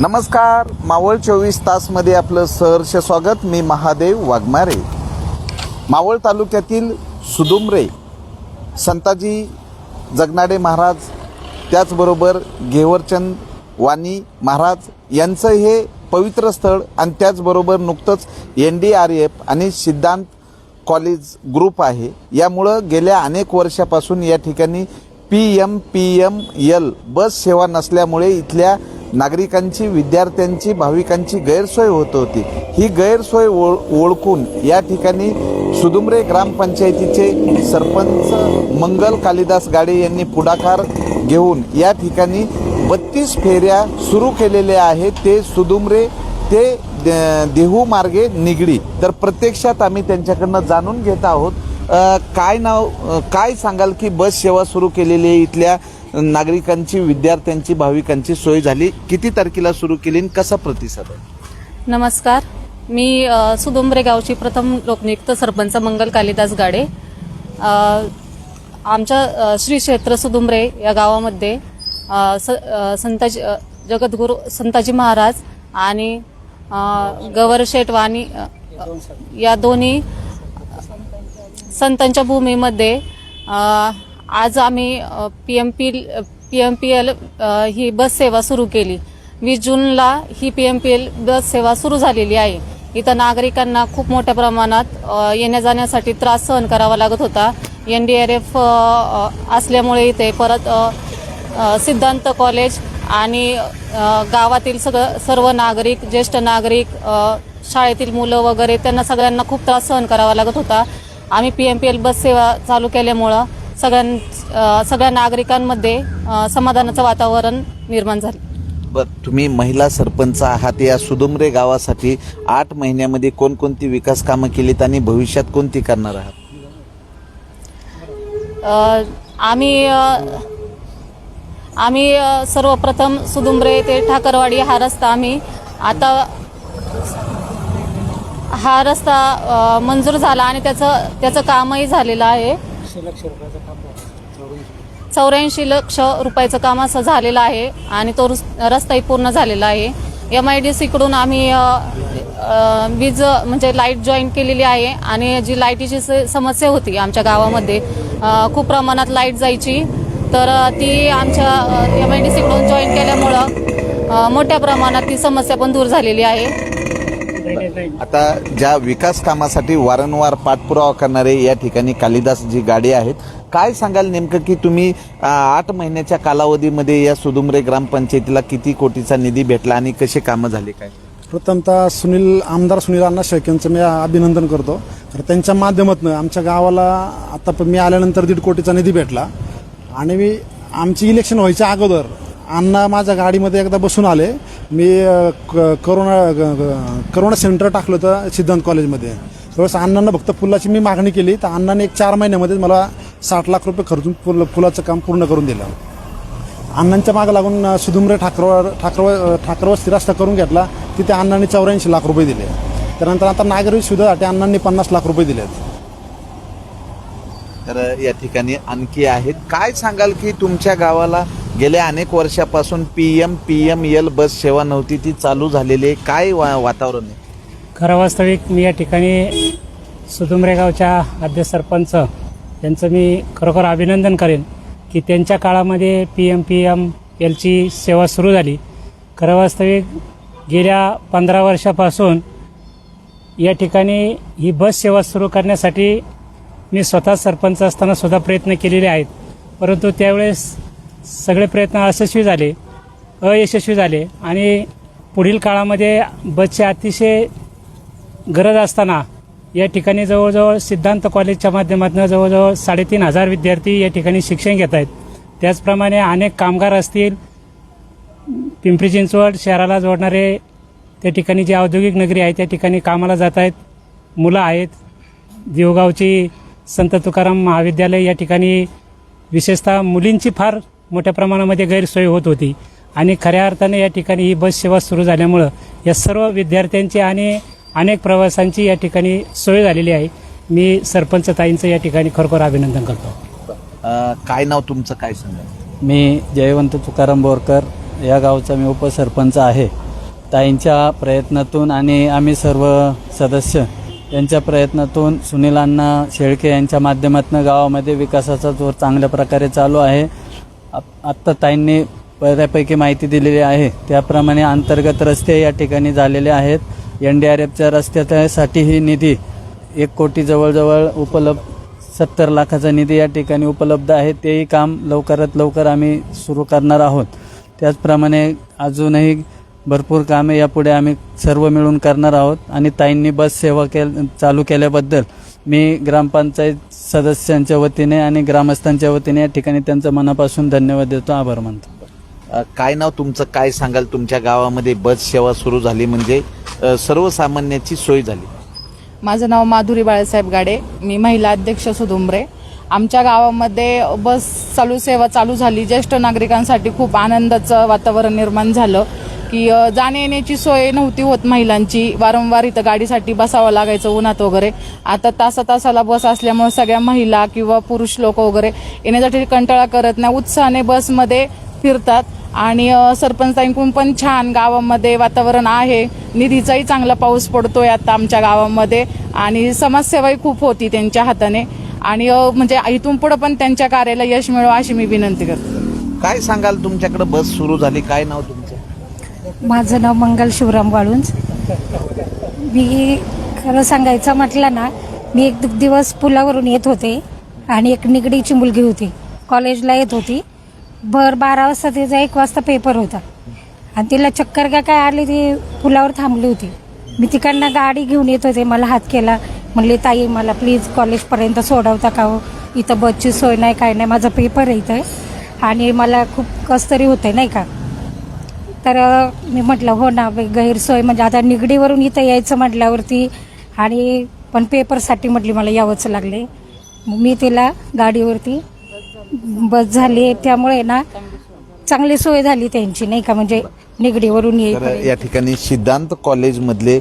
नमस्कार मावळ चोवीस तासमध्ये आपलं सहर्ष स्वागत. मी महादेव वाघमारे. मावळ तालुक्यातील सुदुमरे संताजी जगनाडे महाराज त्याचबरोबर घेवरचंद वाणी महाराज यांचं हे पवित्र स्थळ आणि त्याचबरोबर नुकतंच एन डी आर एफ आणि सिद्धांत कॉलेज ग्रुप आहे. यामुळं गेल्या अनेक वर्षापासून या ठिकाणी P M P M L bus सेवा नसल्यामुळे इथल्या नागरिकांची विद्यार्थ्यांची भाविकांची गैरसोय होत होती. ही गैरसोय ओळ ओळखून या ठिकाणी सुदुमरे ग्रामपंचायतीचे सरपंच मंगल कालिदास गाडे यांनी पुढाकार घेऊन या ठिकाणी बत्तीस फेऱ्या सुरू केलेल्या आहेत. ते सुदुमरे ते देहू मार्गे निगडी. तर प्रत्यक्षात आम्ही त्यांच्याकडनं जाणून घेत आहोत. काय नाव काय सांगाल की बस सेवा सुरू केलेली आहे इथल्या नागरिकांची विद्यार्थ्यांची भाविकांची सोय झाली. किती तारखेला सुरू केली आणि कसा प्रतिसाद आहे? नमस्कार. मी सुदुंबरे गावची प्रथम लोकनियुक्त सरपंच मंगल कालिदास गाडे. आमच्या श्री क्षेत्र सुदुंबरे या गावामध्ये स संताजी जगद्गुरू संताजी महाराज आणि गवर शेटवाणी या दोन्ही संतांच्या भूमीमध्ये आज आम्ही P M P P M P L ही बस सेवा सुरू केली. वीस जूनला ही P M P L bus सेवा सुरू झालेली आहे. इथं नागरिकांना खूप मोठ्या प्रमाणात येण्या जाण्यासाठी त्रास सहन करावा लागत होता. एन डी आर एफ असल्यामुळे इथे परत सिद्धांत कॉलेज आणि गावातील सगळं सर्व नागरिक ज्येष्ठ नागरिक शाळेतील मुलं वगैरे त्यांना सगळ्यांना खूप त्रास सहन करावा लागत होता. आम्ही P M P L bus सेवा चालू केल्यामुळं सगळ्यां सगळ्या नागरिकांमध्ये समाधानाचं वातावरण निर्माण झालं. बर तुम्ही महिला सरपंच आहात. या सुदुमरे गावासाठी आठ महिन्यामध्ये कोणकोणती विकास कामं केलीत आणि भविष्यात कोणती करणार आहात? आम्ही आम्ही सर्वप्रथम सुदुंबरे ते ठाकरवाडी हा रस्ता आम्ही आता हा रस्ता मंजूर झाला आणि त्याचं त्याचं कामही झालेलं आहे. चौऱ्याऐंशी लक्ष. रुपयाचं काम असं झालेलं आहे आणि तो रुस- रस्ताही पूर्ण झालेला आहे. एम आय डी सीकडून आम्ही अ, अ, वीज म्हणजे लाइट जॉईन केलेली आहे आणि जी लाईटीची स- समस्या होती आमच्या गावामध्ये अ, खूप प्रमाणात लाइट जायची. तर अ, ती आमच्या एम आय डी सीकडून जॉईन केल्यामुळं अ, मोठ्या प्रमाणात ती समस्या पण दूर झालेली आहे. आता ज्या विकास कामासाठी वारंवार पाठपुरावा करणारे या ठिकाणी कालिदास जी गाडी आहेत काय सांगाल नेमकं की तुम्ही आठ महिन्याच्या कालावधीमध्ये या सुदुमरे ग्रामपंचायतीला किती कोटीचा निधी भेटला आणि कसे कामं झाले काय? प्रथमतः सुनील आमदार सुनील अण्णा शेख यांचं मी अभिनंदन करतो. तर त्यांच्या माध्यमातून आमच्या गावाला आता पण मी आल्यानंतर दीड कोटीचा निधी भेटला. आणि मी आमची इलेक्शन व्हायच्या अगोदर अण्णा माझ्या गाडीमध्ये एकदा बसून आले. मी क- करोना ग- करोना सेंटर टाकलं होतं सिद्धांत कॉलेजमध्ये. त्यावेळेस अण्णांना फक्त फुलाची मी मागणी केली. तर अण्णाने एक चार महिन्यामध्ये मला साठ लाख रुपये खर्चून फुल फुलाचं काम पूर्ण करून दिलं. अण्णांच्या मागं लागून अ, सुधुमरे ठाकरव ठाकरवर ठाकरवस्ती करून घेतला. तिथे अण्णांनी चौऱ्याऐंशी लाख रुपये दिले. त्यानंतर आता नागरिक सुविधासाठी अण्णांनी पन्नास लाख रुपये दिलेत. तर या ठिकाणी आणखी आहेत. काय सांगाल की तुमच्या गावाला गेल्या अनेक वर्षापासून P M P M L bus सेवा नव्हती ती चालू झालेली आहे. काय वा वातावरण आहे? खरं वास्तविक मी या ठिकाणी सुदुमरे गावच्या अध्यक्ष सरपंच यांचं मी खरोखर अभिनंदन करेन की त्यांच्या काळामध्ये पी एम पी एम एलची सेवा सुरू झाली. खरं वास्तविक गेल्या पंधरा वर्षापासून या ठिकाणी ही बस सेवा सुरू करण्यासाठी मी स्वतः सरपंच असताना सुद्धा प्रयत्न केलेले आहेत. परंतु त्यावेळेस सगळे प्रयत्न यशस्वी झाले अयशस्वी झाले आणि पुढील काळामध्ये बसची अतिशय गरज असताना या ठिकाणी जवळजवळ सिद्धांत कॉलेजच्या माध्यमातून जवळजवळ साडेतीन हजार विद्यार्थी या ठिकाणी शिक्षण घेत आहेत. त्याचप्रमाणे अनेक कामगार असतील पिंपरी चिंचवड शहराला जोडणारे त्या ठिकाणी जी औद्योगिक नगरी आहे त्या ठिकाणी कामाला जात आहेत मुलं आहेत देवगावची संत तुकाराम महाविद्यालय या ठिकाणी विशेषतः मुलींची फार मोठ्या प्रमाणामध्ये गैरसोय होत होती. आणि खऱ्या अर्थाने या ठिकाणी ही बस सेवा सुरू झाल्यामुळं या सर्व विद्यार्थ्यांची आणि अनेक प्रवासांची या ठिकाणी सोय झालेली आहे. मी सरपंच ताईंचं या ठिकाणी खरोखर अभिनंदन करतो. काय नाव तुमचं? काय सांगाल मी जयवंत तुकाराम बोरकर. या गावचा मी उपसरपंच आहे. ताईंच्या प्रयत्नातून आणि आम्ही सर्व सदस्य यांच्या प्रयत्नातून सुनील अण्णा शेळके यांच्या माध्यमातून गावामध्ये विकासाचा जोर चांगल्या प्रकारे चालू आहे. आत्ता ताईंनी बऱ्यापैकी माहिती दिलेली आहे. त्याप्रमाणे अंतर्गत रस्ते या ठिकाणी झालेले आहेत. एन डी आर एफच्या रस्त्यासाठी ही निधी एक कोटी जवळजवळ उपलब्ध सत्तर लाखाचा निधी या ठिकाणी उपलब्ध आहे. तेही काम लवकरात लवकर आम्ही सुरू करणार आहोत. त्याचप्रमाणे अजूनही भरपूर कामे यापुढे आम्ही सर्व मिळून करणार आहोत. आणि ताईंनी बस सेवा केल चालू केल्याबद्दल मी ग्रामपंचायत सदस्यांच्या वतीने आणि ग्रामस्थांच्या वतीने या ठिकाणी त्यांचं मनापासून धन्यवाद देतो. आभार मानतो. काय नाव तुमचं? काय सांगाल? तुमच्या गावामध्ये बस सेवा सुरू झाली म्हणजे सर्वसामान्याची सोय झाली. माझं नाव माधुरी बाळासाहेब गाडे. मी महिला अध्यक्ष सुधुंबरे. आमच्या गावामध्ये बस चालू सेवा चालू झाली. ज्येष्ठ नागरिकांसाठी खूप आनंदाचं वातावरण निर्माण झालं. की जाण्या येण्याची सोय नव्हती होत महिलांची. वारंवार इथं गाडीसाठी बसावं लागायचं उन्हात वगैरे. आता तासा तासाला बस असल्यामुळे सगळ्या महिला किंवा पुरुष लोक वगैरे येण्यासाठी कंटाळा करत नाही. उत्साहाने बसमध्ये फिरतात. आणि अ, सरपंचांकडून पण छान गावामध्ये वातावरण आहे. निधीचाही चांगला पाऊस पडतोय आता आमच्या गावामध्ये. आणि समाजसेवाही खूप होती त्यांच्या हाताने. आणि म्हणजे इथून पुढे पण त्यांच्या कार्याला यश मिळवा अशी मी विनंती करते. काय सांगाल तुमच्याकडे? बस सुरू झाली. काय नाव माझं नाव मंगल शिवराम वाळुंज. मी खरं सांगायचं म्हटलं ना मी एक दिवस पुलावरून येत होते आणि एक निगडीची मुलगी होती. कॉलेजला येत होती. भर बारा वाजता तिचा एक वाजता पेपर होता. आणि तिला चक्कर का काय आली ती पुलावर थांबली होती. मी तिकडनं गाडी घेऊन येत होते मला हात केला. म्हणले ताई मला प्लीज कॉलेजपर्यंत सोडवता का हो? इथं बसची सोय नाही काय नाही माझा पेपर आहे इथं. आणि मला खूप कस तरी होतं नाही का? तर मी म्हटलं हो ना गैरसोय. म्हणजे आता निगडीवरून इथं यायचं म्हटल्यावरती आणि पण पेपरसाठी म्हटली मला यावंच लागले मी तिला गाडीवरती बस झाली. त्यामुळे ना चांगली सोय झाली त्यांची नाही का? म्हणजे निगडीवरून येईपर्यंत या ठिकाणी सिद्धांत कॉलेजमधले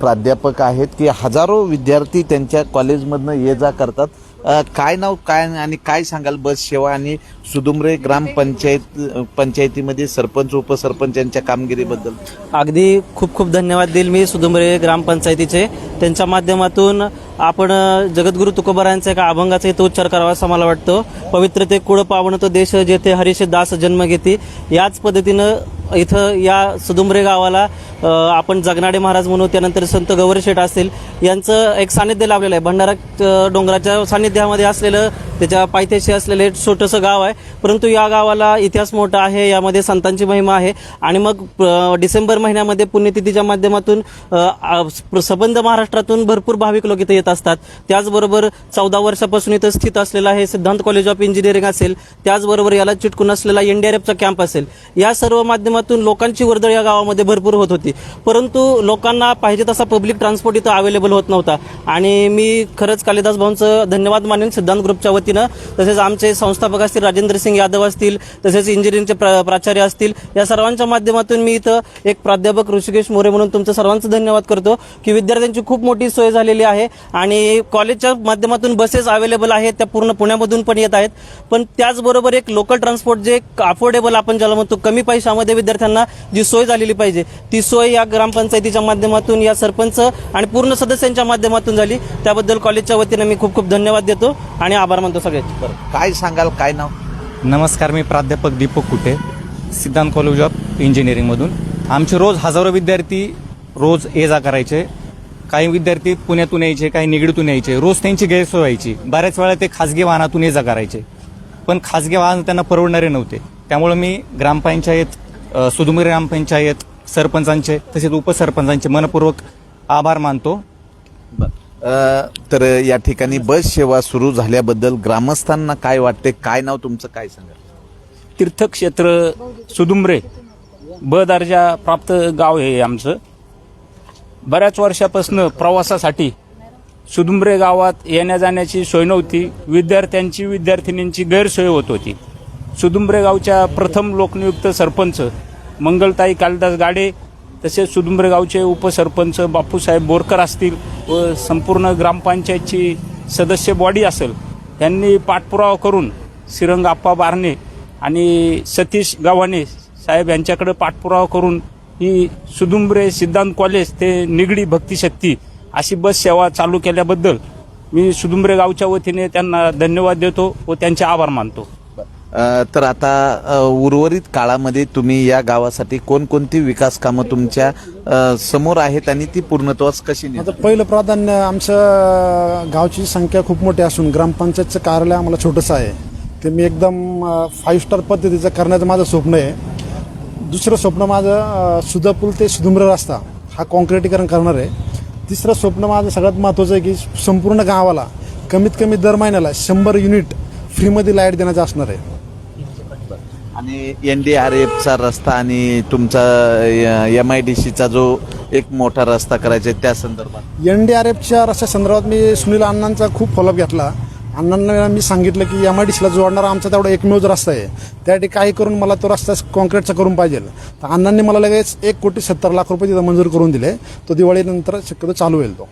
प्राध्यापक आहेत की हजारो विद्यार्थी त्यांच्या कॉलेजमधनं ये जा करतात. काय नाव काय आणि काय सांगाल बस सेवा आणि सुदुमरे ग्रामपंचायत पंचायतीमध्ये सरपंच उपसरपंच यांच्या कामगिरीबद्दल? अगदी खूप खूप धन्यवाद देईल मी सुदुमरे ग्रामपंचायतीचे त्यांच्या माध्यमातून आपण जगद्गुरू जगद्गुरु तुकोबारायांचा एका अभंगाचा इथं उच्चार करावा असं मला वाटतं. पवित्र ते कुळ पावन तो देश जेथे हरीश दास जन्म घेते. याच पद्धतीनं इथं या सुदुंबरे गावाला आपण जगनाडे महाराज म्हणू त्यानंतर संत गौरीशेठ असतील यांचं एक सानिध्य लाभलेलं आहे. भंडारा डोंगराच्या सानिध्यामध्ये असलेलं त्याच्या पायथ्याशी असलेलं एक छोटंसं गाव आहे परंतु या गावाला इतिहास मोठा आहे यामध्ये संतांची महिमा आहे. आणि मग डिसेंबर महिन्यामध्ये पुण्यतिथीच्या माध्यमातून सबंध महाराष्ट्रातून भरपूर भाविक लोक इथे येत असतात. त्याचबरोबर चौदा वर्षापासून इथं स्थित असलेला हे सिद्धांत कॉलेज ऑफ इंजिनिअरिंग असेल त्याचबरोबर याला चिटकून असलेला एनडीआरएफचा कॅम्प असेल. या सर्व माध्यमातून लोकांची वर्दळ या गावामध्ये भरपूर होत होती. परंतु लोकांना पाहिजे तसा पब्लिक ट्रान्सपोर्ट इथं अवेलेबल होत नव्हता. आणि मी खरंच कालिदास भाऊंचं धन्यवाद मानेन सिद्धांत ग्रुपच्या वतीनं. तसेच आमचे संस्थापक असतील राजेंद्र सिंग यादव असतील तसेच इंजिनिअरिंगचे प्रा- प्राचार्य असतील या सर्वांच्या माध्यमातून मी इथं एक प्राध्यापक ऋषिकेश मोरे म्हणून तुमचं सर्वांचं धन्यवाद करतो की विद्यार्थ्यांची खूप मोठी सोय झालेली आहे आणि कॉलेजच्या माध्यमातून बसेस अवेलेबल आहेत त्या पूर्ण पुण्यामधून पण येत आहेत. पण त्याचबरोबर एक लोकल ट्रान्सपोर्ट जे अफोर्डेबल आपण ज्याला म्हणतो कमी पैशामध्ये विद्यार्थ्यांना जी सोय झालेली पाहिजे ती सोय या ग्रामपंचायतीच्या माध्यमातून या सरपंच आणि पूर्ण सदस्यांच्या माध्यमातून झाली. त्याबद्दल कॉलेजच्या वतीनं मी खूप खूप धन्यवाद देतो आणि आभार मानतो सगळ्यांचे काय सांगाल काय नाव? नमस्कार मी प्राध्यापक दीपक कुटे सिद्धांत कॉलेज ऑफ इंजिनिअरिंगमधून आमचे रोज हजारो विद्यार्थी रोज ये जा करायचे. काही विद्यार्थी पुण्यातून यायचे काही निगडीतून यायचे. रोज त्यांची गैरसोय व्हायची. बऱ्याच वेळा ते खाजगी वाहनातून ये जा करायचे. पण खाजगी वाहन त्यांना परवडणारे नव्हते. त्यामुळे मी ग्रामपंचायत अ, सुदुमी ग्रामपंचायत सरपंचांचे तसेच उपसरपंचांचे मनपूर्वक आभार मानतो. अ, तर या ठिकाणी बस सेवा सुरू झाल्याबद्दल ग्रामस्थांना काय वाटते? काय नाव तुमचं? काय सांगा तीर्थक्षेत्र सुदुंबरे. ब दर्जा प्राप्त गाव हे आमचं. बऱ्याच वर्षापासून प्रवासासाठी सुदुमरे गावात येण्या जाण्याची सोय नव्हती. विद्यार्थ्यांची विद्यार्थिनींची गैरसोय होत होती. सुदुंबरे गावच्या प्रथम लोकनियुक्त सरपंच मंगलताई कालिदास गाडे तसेच सुदुंबरे गावचे उपसरपंच बापूसाहेब बोरकर असतील व संपूर्ण ग्रामपंचायतची सदस्य बॉडी असेल यांनी पाठपुरावा करून सिरंग आप्पा बारणे आणि सतीश गावाने साहेब यांच्याकडे पाठपुरावा करून ही सुदुंबरे सिद्धांत कॉलेज ते निगडी भक्तिशक्ती अशी बस सेवा चालू केल्याबद्दल मी सुदुंबरे गावच्या वतीने त्यांना धन्यवाद देतो व त्यांचे आभार मानतो. तर आता उर्वरित काळामध्ये तुम्ही या गावासाठी कोणकोणती विकास कामं तुमच्यासमोर आहेत आणि ती पूर्णत्वास कशी आता पहिलं प्राधान्य आमच्या गावची संख्या खूप मोठी असून ग्रामपंचायतचं कार्यालय आम्हाला छोटंसं आहे. ते मी एकदम फाईव्ह स्टार पद्धतीचं करण्याचं माझं स्वप्न आहे. दुसरं स्वप्न माझं सुधापूल ते सुधुम्र रस्ता हा कॉन्क्रिटीकरण करणार आहे. तिसरं स्वप्न माझं सगळ्यात महत्त्वाचं आहे की संपूर्ण गावाला कमीत कमी दर महिन्याला शंभर युनिट फ्रीमध्ये लाइट देण्याचं असणार आहे. आणि एन डी आर एफचा रस्ता आणि तुमचा एम आय डी सीचा जो एक मोठा रस्ता करायचा आहे त्या संदर्भात. एन डी आर एफच्या रस्त्या संदर्भात मी सुनील अण्णांचा खूप फॉलोअप घेतला. अण्णांना मी सांगितलं की एम आय डी सीला जोडणारा आमचा तेवढा एकमेव जो रस्ता आहे. त्यासाठी काही करून मला तो रस्ता कॉन्क्रीटचा करून पाहिजे. तर अण्णांनी मला लगेच एक कोटी सत्तर लाख रुपये तिथं मंजूर करून दिले. तो दिवाळीनंतर शक्यतो चालू होईल तो.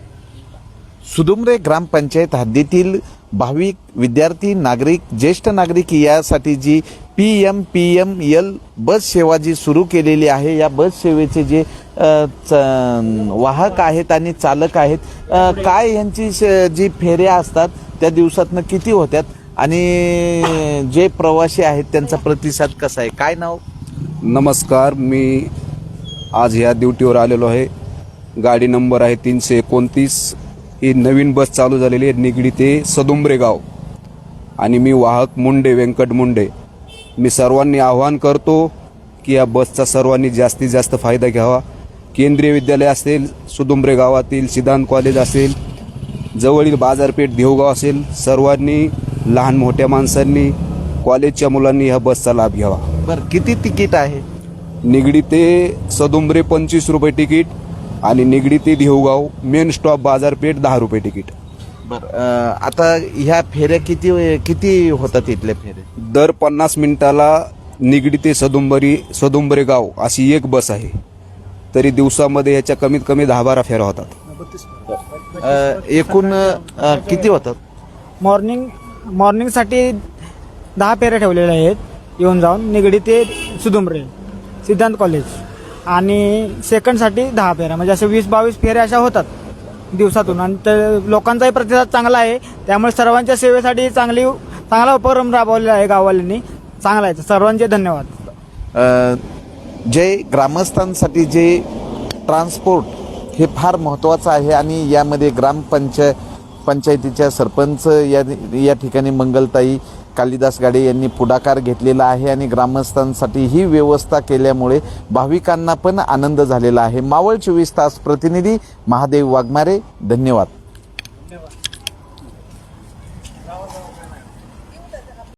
सुदुमरे ग्रामपंचायत हद्दीतील भाविक विद्यार्थी नागरिक ज्येष्ठ नागरिक यासाठी जी P M P M L bus सेवा जी सुरू केलेली आहे या बस सेवेचे जे च- वाहक आहेत आणि चालक आहेत काय यांची श- जी फेऱ्या असतात त्या दिवसातनं किती होत्यात? आणि जे प्रवासी आहेत त्यांचा प्रतिसाद कसा आहे? काय नाव? नमस्कार मी आज ह्या ड्युटीवर आलेलो आहे. गाडी नंबर आहे तीनशे एकोणतीस ही नवीन बस चालू झालेली आहे निगडी ते सदुंबरे गाव. आणि मी वाहक मुंडे व्यंकट मुंडे. मी सर्वांनी आवाहन करतो की या बसचा सर्वांनी जास्तीत जास्त फायदा घ्यावा. केंद्रीय विद्यालय असेल सुदुंबरे गावातील सिद्धांत कॉलेज असेल जवळील बाजारपेठ देवगाव असेल सर्वांनी लहान मोठ्या माणसांनी कॉलेजच्या मुलांनी ह्या बसचा लाभ घ्यावा. बरं किती तिकीट आहे? निगडी ते सदुंबरे पंचवीस रुपये तिकीट आणि निगडी ते देवगाव मेन स्टॉप बाजारपेठ दहा रुपये तिकीट. बरं आता ह्या फेऱ्या किती किती होतात इथल्या फेऱ्या दर पन्नास मिनिटाला निगडी ते सदुंबरी सदुंबरे गाव अशी एक बस आहे. तरी दिवसामध्ये याच्या कमीत कमी दहा बारा फेऱ्या होतात. अ, एकूण किती होतात? मॉर्निंग मॉर्निंगसाठी दहा पेऱ्या ठेवलेल्या आहेत. येऊन जाऊन निगडी ते सुदुमरे सिद्धांत कॉलेज. आणि सेकंडसाठी दहा फेऱ्या. म्हणजे असे वीस बावीस फेऱ्या अशा होतात दिवसातून. आणि तर लोकांचाही प्रतिसाद चांगला आहे. त्यामुळे सर्वांच्या सेवेसाठी चांगली चांगला उपक्रम राबवलेला आहे गाववाल्यांनी. चांगला आहे. सर्वांचे धन्यवाद. जे ग्रामस्थांसाठी जे ट्रान्सपोर्ट हे फार महत्त्वाचं आहे आणि यामध्ये ग्रामपंचाय पंचायतीच्या सरपंच या या ठिकाणी मंगलताई कालिदास गाडे यांनी पुढाकार घेतलेला आहे आणि ग्रामस्थांसाठी ही व्यवस्था केल्यामुळे भाविकांना पण आनंद झालेला आहे. मावळ चोवीस तास प्रतिनिधी महादेव वाघमारे धन्यवाद.